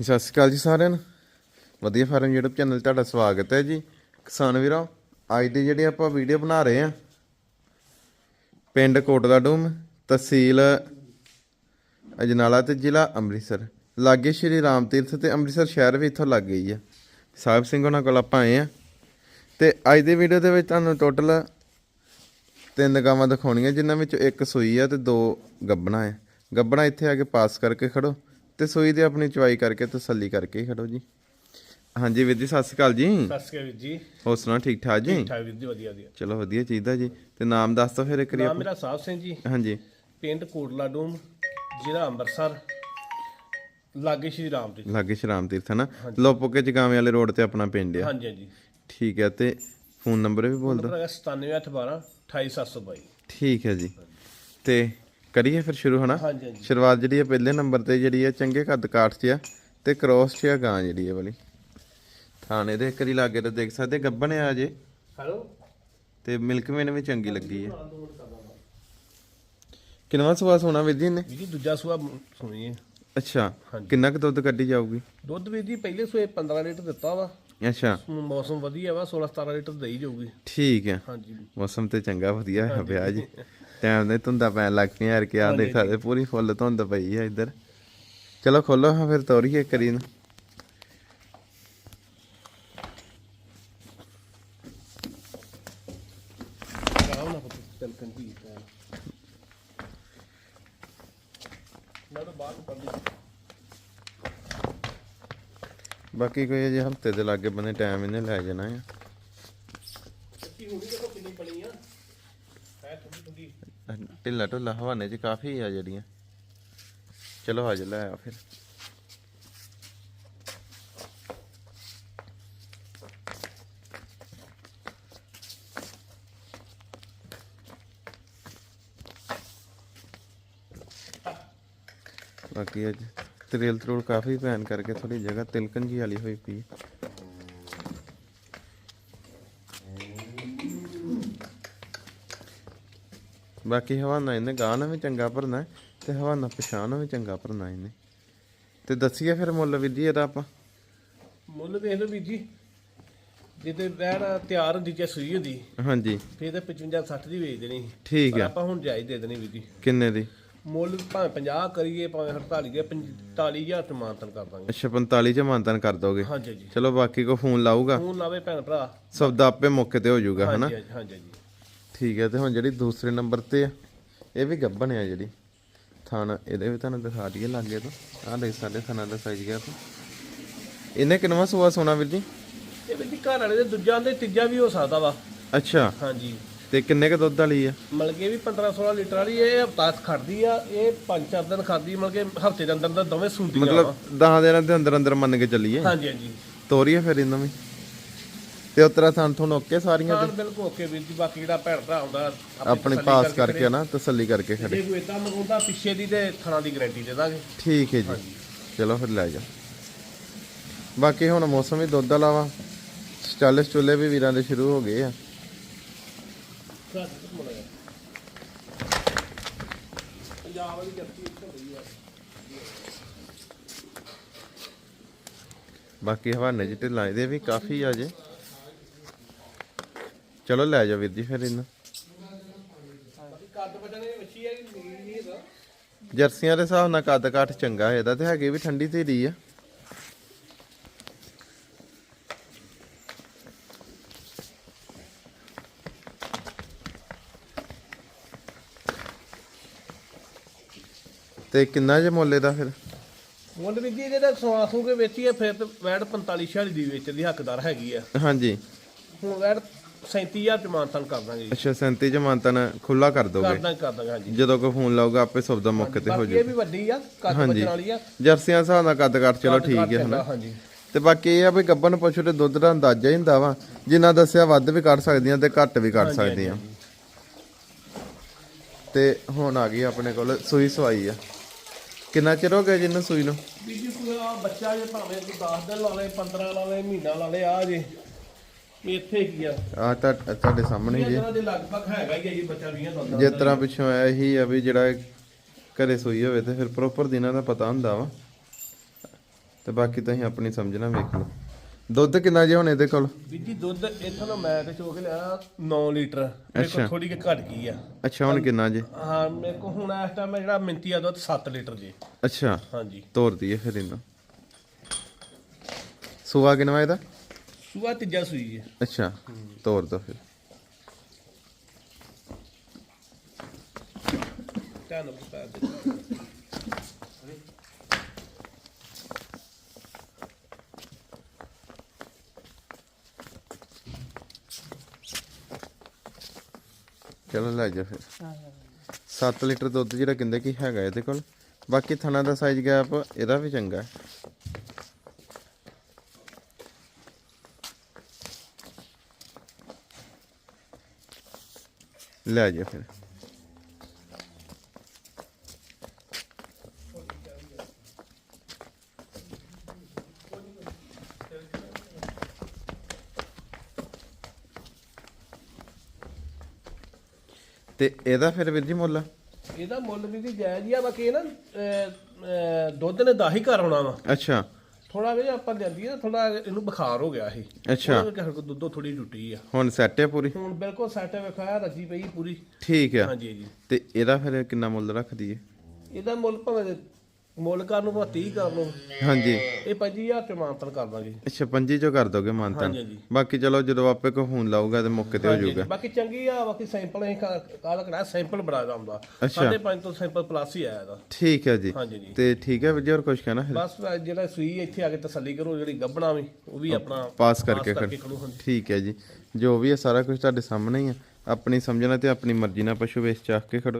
ਸਤਿ ਸ਼੍ਰੀ ਅਕਾਲ ਜੀ ਸਾਰਿਆਂ ਨੂੰ। ਵਧੀਆ ਫਾਰਮ YouTube ਚੈਨਲ ਤੁਹਾਡਾ ਸਵਾਗਤ ਹੈ ਜੀ। ਕਿਸਾਨ ਵੀਰੋ, ਅੱਜ ਦੀ ਜਿਹੜੀ ਆਪਾਂ ਵੀਡੀਓ ਬਣਾ ਰਹੇ ਆ ਪਿੰਡ ਕੋਟਲਾ ਡੂਮ, ਤਹਿਸੀਲ ਅਜਨਾਲਾ ਤੇ ਜ਼ਿਲ੍ਹਾ ਅੰਮ੍ਰਿਤਸਰ। ਲਾਗੇ ਸ਼੍ਰੀ ਰਾਮ ਤੀਰਥ ਤੇ ਅੰਮ੍ਰਿਤਸਰ ਸ਼ਹਿਰ ਵੀ ਇੱਥੋਂ ਲੱਗ ਗਈ ਆ ਸਾਹਿਬ ਸਿੰਘ ਉਹਨਾਂ ਕੋਲ ਆਪਾਂ ਆਏ ਆ ਤੇ ਅੱਜ ਦੀ ਵੀਡੀਓ ਦੇ ਵਿੱਚ ਤੁਹਾਨੂੰ ਟੋਟਲ ਤਿੰਨ ਗਾਵਾਂ ਦਿਖਾਉਣੀਆਂ, ਜਿਨ੍ਹਾਂ ਵਿੱਚੋਂ ਇੱਕ ਸੂਈ ਆ ਤੇ ਦੋ ਗੱਬਣਾ ਆ। ਗੱਬਣਾ ਇੱਥੇ ਆ ਕੇ ਪਾਸ ਕਰਕੇ ਖੜੋ। ਤੇ ਸੂਈ ਦੀ ਆਪਣੀ ਚਵਾਈ ਕਰਕੇ ਤਸੱਲੀ ਕਰਕੇ ਹੀ ਖੜੋ ਜੀ। ਹਾਂਜੀ ਵੀਰ ਜੀ ਸਤਿ ਸ਼੍ਰੀ ਅਕਾਲ ਜੀ। ਸਤਿ ਸ਼੍ਰੀ ਅਕਾਲ ਵੀਰ ਜੀ। ਹੋਰ ਸੁਣਾਓ ਠੀਕ ਠਾਕ ਜੀ? ਠਾਕ ਵੀਰ ਜੀ ਵਧੀਆ ਵਧੀਆ। ਚਲੋ ਵਧੀਆ ਚਾਹੀਦਾ ਜੀ। ਤੇ ਨਾਮ ਦੱਸ ਦਿਓ ਫਿਰ ਇੱਕ ਵਾਰੀ ਨਾਮ ਮੇਰਾ ਸਾਹਿਬ ਸਿੰਘ ਜੀ। ਹਾਂਜੀ। ਪਿੰਡ ਕੋਟਲਾ ਡੂਮ ਜ਼ਿਲ੍ਹਾ ਅੰਮ੍ਰਿਤਸਰ ਲਾਗੇ ਸ਼੍ਰੀ ਰਾਮ ਜੀ ਲਾਗੇ ਸ਼ਰਾਮ ਤੀਰਥ ਹੈ ਨਾ ਲੋਪੋਕੇ ਜਗਾਵੇਂ ਵਾਲੇ ਰੋਡ ਤੇ ਆਪਣਾ ਪਿੰਡ ਆ। ਹਾਂਜੀ ਹਾਂਜੀ। ਠੀਕ ਹੈ ਤੇ ਫੋਨ ਨੰਬਰ ਵੀ ਬੋਲ ਦਿਓ। ਨੰਬਰ ਹੈਗਾ 97812 28722 ਠੀਕ ਹੈ ਜੀ। ਤੇ ਕਰੀਏ ਫਿਰ ਸ਼ੁਰੂ ਹਨਾ? ਹਾਂਜੀ ਹਾਂਜੀ। ਸ਼ੁਰੂਆਤ ਜਿਹੜੀ ਹੈ ਪਹਿਲੇ ਨੰਬਰ ਤੇ ਜਿਹੜੀ ਹੈ ਚੰਗੇ ਕੱਦ ਕਾਠ 'ਚ ਆ ਤੇ ਕ੍ਰੋਸ 'ਚ ਆ ਗਾਂ ਜਿਹੜੀ ਹੈ ਵਾਲੀ। ਥਾਣੇ ਦੇ ਕਰੀ ਲਾਗੇ ਤੇ ਦੇਖ ਸਕਦੇ ਗੱਬਣ ਆ ਜੇ। ਹੈਲੋ? ਤੇ ਮਿਲਕ ਮੇਨ ਵੀ ਚੰਗੀ ਲੱਗੀ ਹੈ ਕਿੰਨਵਾਂ ਸਵਾ ਸੋਨਾ ਵੀਰ ਜੀ ਨੇ ਵੀਰ ਜੀ ਦੂਜਾ ਸੂਆ ਸੁਣੀਏ। ਅੱਛਾ ਕਿੰਨਾ ਕੁ ਦੁੱਧ ਕੱਢੀ ਜਾਊਗੀ? ਦੁੱਧ ਵੀਰ ਜੀ ਪਹਿਲੇ ਸੂਏ 15 ਲੀਟਰ ਦਿੱਤਾ ਵਾ। ਅੱਛਾ। ਮੌਸਮ ਵਧੀਆ ਵਾ 16 17 ਲੀਟਰ ਦੇਈ ਜਾਊਗੀ। ਠੀਕ ਹੈ ਹਾਂਜੀ। ਮੌਸਮ ਤੇ ਚੰਗਾ ਵਧੀਆ ਹੈ ਪਿਆ ਜੀ। ਟਾਈਮ ਦੇ ਧੁੰਦਾ ਪੈਣ ਲੱਗ ਪਈਆਂ ਯਾਰ ਕਿ ਆ ਦੇਖ ਸਕਦੇ ਪੂਰੀ ਫੁੱਲ ਧੁੰਦ ਪਈ ਹੈ ਇੱਧਰ। ਚਲੋ ਖੋਲੋ ਹਾਂ ਫਿਰ ਤੋਰੀਏ ਕਰੀ ਨੂੰ ਬਾਕੀ ਕੋਈ ਅਜੇ ਹਫ਼ਤੇ ਦੇ ਲਾਗੇ ਬੰਨੇ ਟਾਈਮ ਇਹਨੇ ਲੈ ਜਾਣਾ ਆ ਕੀ ਹੁਣੀ ਦੇਖੋ ਕਿੰਨੀ ਬਣੀ ਆ ਹੈ ਥੋੜੀ ਥੋੜੀ ਢਿੱਲਾ ਢੁੱਲਾ ਹਵਾਨੇ 'ਚ ਕਾਫੀ ਆ ਜਿਹੜੀਆਂ। ਚਲੋ ਅੱਜ ਲੈ ਆ ਫਿਰ। ਬਾਕੀ ਅੱਜ ਤਰੇਲ ਤਰੂਲ ਕਾਫੀ ਪੈਣ ਕਰਕੇ ਥੋੜੀ ਜਗ੍ਹਾ ਤਿਲਕਣ ਜੀ ਵਾਲੀ ਹੋਈ ਪਈ। ਬਾਕੀ ਹਵਾਨਾ ਇਹਨੇ ਨਾਲ ਵੀ ਚੰਗਾ ਭਰਨਾ ਤੇ ਹਵਾਨਾ ਪਛਾਣ ਵੀ ਚੰਗਾ ਭਰਨਾ ਇਹਨੇ। ਤੇ ਦੱਸੀਏ ਫਿਰ ਮੁੱਲ ਵੀਰ ਜੀ ਇਹਦਾ ਆਪਾਂ। ਮੁੱਲ ਵੇਖ ਲਓ ਵੀਰ ਜੀ ਜਿੱਦੇ ਬਹਿਣ ਤਿਆਰ ਹੁੰਦੀ ਜੇ ਸੂਈ ਹੁੰਦੀ ਹਾਂਜੀ। ਫੇਰ ਤਾਂ 55 60 ਦੀ ਵੇਚ ਦੇਣੀ ਠੀਕ ਪਰ ਹੈ ਆਪਾਂ ਹੁਣ ਜਾਇਜ਼ ਦੇ ਦੇਣੀ ਵੀਰ ਜੀ। ਕਿੰਨੇ ਦੀ? ਮੁੱਲ ਭਾਵੇਂ 50 ਕਰੀਏ ਭਾਵੇਂ 48 ਕਰੀਏ 45000 ਤੇ ਮਾਨਤਨ ਕਰ ਦਾਂਗੇ। ਅੱਛਾ 45 ਚ ਮਾਨਤਨ ਕਰ ਦੋਗੇ। ਹਾਂਜੀ ਜੀ ਚਲੋ ਬਾਕੀ ਕੋ ਫੋਨ ਲਾਊਗਾ। ਫੋਨ ਲਾਵੇ ਭੈਣ ਭਰਾ। ਸਬਦਾ ਆਪੇ ਮੌਕੇ ਤੇ ਹੋ ਜਾਊਗਾ ਹਨਾ? ਹਾਂਜੀ ਹਾਂਜੀ, ਹਾਂਜੀ। ਠੀਕ ਹੈ ਤੇ ਹੁਣ ਜਿਹੜੀ ਦੂਸਰੇ ਨੰਬਰ ਤੇ ਆ ਇਹ ਵੀ ਗੱਬਣ ਆ ਜਿਹੜੀ। ਥਾਣਾ ਇਹਦੇ ਵੀ ਤੁਹਾਨੂੰ ਦਿਖਾ ਦਈਏ ਲਾਗੇ ਤੋਂ। ਆਹ ਦੇਖ ਸਾਡੇ ਥਾਣਾ ਦਾ ਸਾਈਜ਼ ਗਿਆ ਤੋਂ ਇਹਨੇ ਕਿੰਨਵਾ ਸੂਆ ਸੋਨਾ ਵੀਰ ਜੀ? ਇਹ ਜੀ ਘਰ ਵਾਲੇ ਦੇ ਦੂਜਾ ਦੇ ਤੀਜਾ ਵੀ ਹੋ ਸਕਦਾ ਵਾ। ਅੱਛਾ। ਹਾਂਜੀ। ਤੇ ਕਿੰਨੇ ਕ ਦੁੱਧ ਵਾਲੀ ਆ? ਮਤਲਬ ਕਿ ਇਹ ਵੀ 15 16 ਲੀਟਰ ਵਾਲੀ ਇਹ ਹਫਤਾ ਖੜਦੀ ਆ ਇਹ 5-4 ਦਿਨ ਖਾਦੀ ਮਤਲਬ ਕਿ ਹਫ਼ਤੇ ਦੇ ਅੰਦਰ ਅੰਦਰ ਦੋਵੇਂ ਸੁੰਦੀਆਂ ਮਤਲਬ ਵਾ। 10 ਦਿਨਾਂ ਦੇ ਅੰਦਰ ਅੰਦਰ ਮੰਨ ਕੇ ਚੱਲੀਏ। ਹਾਂਜੀ ਹਾਂਜੀ। ਤੋਰੀਏ ਫਿਰ ਇਹਨਾਂ ਵੀ। ਤੇ ਉਤਰਾ ਥਾਂ ਤੁਹਾਨੂੰ ਓਕੇ ਸਾਰੀਆਂ ਹਾਂ ਬਿਲਕੁਲ ਓਕੇ ਵੀਰ ਜੀ ਬਾਕੀ ਜਿਹੜਾ ਭੈਣ ਭਰਾ ਆਉਂਦਾ ਆਪਣੀ ਤਸੱਲੀ ਪਾਸ ਕਰਕੇ ਨਾ ਤਸੱਲੀ ਕਰਕੇ ਖੜੇ। ਜੇ ਕੋਈ ਇਦਾਂ ਮੰਗਾਉਂਦਾ ਪਿੱਛੇ ਦੀ ਤੇ ਥਣਾ ਦੀ ਗਾਰੰਟੀ ਦੇ ਦਾਂਗੇ। ਠੀਕ ਹੈ ਜੀ। ਚਲੋ ਫਿਰ ਲੈ ਜਾ। ਬਾਕੀ ਹੁਣ ਮੌਸਮ ਵੀ ਦੁੱਧ ਵਾਲਾ ਵਾ। ਚੁੱਲੇ ਵੀ ਵੀਰਾਂ ਦੇ ਸ਼ੁਰੂ ਹੋ ਗਏ ਆ। ਪੰਜਾਬ ਵਾਲੀ ਜੱਤੀ ਇੱਥੇ ਹੋਈ ਆ। ਬਾਕੀ ਹਵਾਨੇ ਚ ਢਿੱਲਾਂ ਇਹਦੇ ਵੀ ਕਾਫੀ ਆ ਜੇ। ਚਲੋ ਲੈ ਜਾ ਵੀਰ ਜੀ ਫਿਰ ਇਹਨਾਂ। ਹੈ ਜਰਸੀਆਂ ਦੇ ਹਿਸਾਬ ਨਾਲ ਕੱਦ ਕਾਠ ਚੰਗਾ ਇਹਦਾ ਤੇ ਹੈਗੇ ਵੀ ਠੰਡੀ ਧੀਰੀ ਆ। ਤੇ ਕਿੰਨਾ ਜੇ ਮੁੱਲ ਇਹਦਾ ਫਿਰ? ਮੁੱਲ ਵੀ ਜੀ ਇਹਦੇ ਤਾਂ ਸਵਾਸੂ ਕੇ ਵੇਚੀਏ ਫਿਰ ਤੇ ਵੈੜ 45 46 ਦੀ ਵੇਚਣ ਦੀ ਹੱਕਦਾਰ ਹੈਗੀ ਆ। ਹਾਂਜੀ। ਹੁਣ ਵੈੜ 37000 ਚ ਮਾਨਤਨ ਕਰ ਦਾਂਗੇ ਜੀ। ਅੱਛਾ 37 ਚ ਮੰਤਨ ਖੁੱਲਾ ਕਰ ਕਰ ਦੋਗੇ? ਦਾਂਗੇ ਕਰ ਦਾਂਗੇ ਹਾਂਜੀ। ਜਦੋਂ ਕੋਈ ਫੋਨ ਲਾਊਗਾ ਆਪੇ ਸੌਦਾ ਮੌਕੇ ਤੇ ਹੋ ਬਾਕੀ ਜਾਊ ਇਹ ਵੀ ਵੱਡੀ ਆ ਕੱਦ ਬੱਚਣ ਵਾਲੀ ਆ। ਜਰਸੀਆਂ ਹਿਸਾਬ ਨਾਲ ਕੱਦ ਕਾਠ ਚਲੋ ਠੀਕ ਹੈ ਹਨਾ? ਹਾਂਜੀ। ਤੇ ਬਾਕੀ ਇਹ ਆ ਵੀ ਗੱਬਨ ਪਸ਼ੂ ਦੇ ਦੁੱਧ ਦਾ ਅੰਦਾਜ਼ਾ ਹੀ ਹੁੰਦਾ ਵਾ। ਜਿੰਨਾ ਦੱਸਿਆ ਵੱਧ ਵੀ ਕੱਢ ਸਕਦੀਆਂ ਤੇ ਘੱਟ ਵੀ ਕੱਢ ਸਕਦੀਆਂ। ਤੇ ਹੁਣ ਆ ਗਈ ਆਪਣੇ ਕੋਲ ਸੂਈ ਸਵਾਈ ਆ। ਕਿੰਨਾ ਚਿਰ ਹੋ ਗਿਆ ਜਿੰਨੂੰ ਸੂਈ ਨੂੰ? ਕੋਈ ਆ ਬੱਚਾ ਜੇ ਭਾਵੇਂ ਕੋਈ 10 ਦਿਨ ਲਾ ਲੇ 15 ਲਾ ਲੇ ਮਹੀਨਾ ਲਾ ਲੇ ਆ ਜੇ। ਵੀ ਇੱਥੇ ਕੀ ਆ? ਆ ਤਾਂ ਤੁਹਾਡੇ ਸਾਹਮਣੇ ਇਹ ਜੀ। ਜਿਹੜਾ ਦੇ ਲਗਭਗ ਹੈਗਾ ਹੀ ਆ ਜੀ ਬੱਚਾ 20 ਦੰਦਾਂ ਜਿਸ ਤਰ੍ਹਾਂ ਪਿੱਛੋਂ ਆਇਆ ਇਹੀ ਆ ਵੀ ਜਿਹੜਾ ਘਰੇ ਸੂਈ ਹੋਵੇ ਤੇ ਫਿਰ ਪ੍ਰੋਪਰ ਦਿਨਾਂ ਦਾ ਪਤਾ ਹੁੰਦਾ ਵਾ। ਤੇ ਬਾਕੀ ਤੁਸੀਂ ਆਪਣੀ ਸਮਝਣਾ ਵੇਖ ਲਓ। ਦੁੱਧ ਕਿੰਨਾ ਜੇ ਹੁਣ ਇਹਦੇ ਕੋਲ? ਵੀਰ ਜੀ ਦੁੱਧ ਇੱਥੋਂ ਮੈਂ ਤੇ ਚੋ ਕੇ ਲਿਆ 9 ਲੀਟਰ। ਮੇਰੇ। ਕੋਲ ਥੋੜੀ ਜਿਹੀ ਘਟ ਗਈ ਆ। ਅੱਛਾ ਹੁਣ ਕਿੰਨਾ ਜੇ? ਹਾਂ ਮੇਰੇ ਕੋਲ ਹੁਣ ਇਸ ਟਾਈਮ ਜਿਹੜਾ ਮਿੰਤੀ ਆ ਦੁੱਧ 7 ਲੀਟਰ ਜੀ। ਅੱਛਾ। ਹਾਂਜੀ। ਤੋਰ ਦਈਏ ਫਿਰ ਇਹਨੂੰ। ਸੁਆ ਕਿੰਨਾ ਇਹਦਾ? ਸੂਆ ਤੀਜਾ ਸੂਈ ਜੀ। ਅੱਛਾ ਤੋਰ ਦੋ ਫਿਰ। ਧੰਨ ਪਾ ਦੇ। ਚਲੋ ਲੈ ਜਾ ਫਿਰ। 7 ਲੀਟਰ ਦੁੱਧ ਜਿਹੜਾ ਕਹਿੰਦੇ ਕਿ ਹੈਗਾ ਇਹਦੇ ਕੋਲ। ਬਾਕੀ ਥਣਾ ਦਾ ਸਾਈਜ਼ ਗੈਪ ਇਹਦਾ ਵੀ ਚੰਗਾ। ਹੈ ਲੈ ਜਾ ਫਿਰ ਤੇ ਇਹਦਾ ਫਿਰ ਵੀਰ ਜੀ ਮੁੱਲ? ਇਹਦਾ ਮੁੱਲ ਵੀ ਜਾਇਜ਼ ਹੀ ਆ ਬਾਕੀ ਇਹ ਨਾ ਅਹ, ਅਹ, ਦੁੱਧ ਨੇ ਦਾਹੀ ਘਰ ਆਉਣਾ ਵਾ। ਅੱਛਾ। ਥੋੜਾ ਜਿਹਾ ਆਪਾਂ ਲਿਆਂਦੀ ਆ ਥੋੜਾ ਇਹਨੂੰ ਬੁਖਾਰ ਹੋ ਗਿਆ ਸੀ ਅੱਛਾ। ਉਹਦੇ ਕਰਕੇ ਦੁੱਧੋਂ ਥੋੜੀ ਟੁੱਟੀ ਆ। ਹੁਣ ਸੈੱਟ ਹੈ ਪੂਰੀ? ਹੁਣ ਬਿਲਕੁਲ ਸੈਟ ਵਿਖਾਇਆ ਰੱਜੀ ਪਈ ਪੂਰੀ। ਠੀਕ ਆ। ਹਾਂਜੀ ਜੀ ਤੇ ਇਹਦਾ ਫਿਰ ਕਿੰਨਾ ਮੁੱਲ ਰੱਖ ਦਈਏ ਇਹਦਾ ਮੁੱਲ ਭਾਵੇਂ ਮੁੱਲ ਕਰਨ ਨੂੰ ਭਾਵੇਂ 30 ਕਰ ਲਓ। ਹਾਂਜੀ। ਇਹ 25000 ਚ ਮਾਨਤਨ ਕਰ ਦਾਂਗੇ। ਅੱਛਾ ਪੰਜੀ ਚੋਂ ਕਰ ਦੋਗੇ ਮਾਨਤਨ? ਹਾਂਜੀ, ਹਾਂਜੀ। ਬਾਕੀ ਚਲੋ ਜਦੋਂ ਆਪੇ ਕੋ ਫੋਨ ਲਾਊਗਾ ਤੇ ਮੌਕੇ ਤੇ ਹੋ ਜਾਊਗਾ। ਬਾਕੀ ਚੰਗੀ ਆ ਬਾਕੀ ਸੈਂਪਲ ਅਸੀਂ ਕਾਲ ਕਰਾ ਸੈਂਪਲ ਬੜਾ ਦਾ। ਹੁੰਦਾ ਅੱਛਾ। ਤੋਂ ਸੈਂਪਲ ਪਲੱਸ ਹੀ ਆਇਆ ਇਹਦਾ। ਠੀਕ ਹੈ ਜੀ। ਹਾਂਜੀ ਜੀ। ਤੇ ਠੀਕ ਹੈ ਵੀਰ ਜੀ ਹੋਰ ਕੁਝ ਕਹਿਣਾ ਫਿਰ? ਬਸ ਜਿਹੜਾ ਸੂਈ ਇੱਥੇ ਆ ਕੇ ਤਸੱਲੀ ਕਰੋ ਜਿਹੜੀ ਗੱਬਣਾ ਵੀ ਉਹ ਵੀ ਆਪਣਾ ਪਾਸ ਕਰਕੇ ਖੜ ਹਾਂਜੀ। ਠੀਕ ਹੈ ਜੀ। ਜੋ ਵੀ ਹੈ ਸਾਰਾ ਕੁਝ ਤੁਹਾਡੇ ਸਾਹਮਣੇ ਹੀ ਆ। ਆਪਣੀ ਸਮਝਣਾ ਤੇ ਆਪਣੀ ਮਰਜ਼ੀ ਨਾਲ ਪਸ਼ੂ ਵੇਚ ਚਾਹ ਕੇ ਖੜੋ।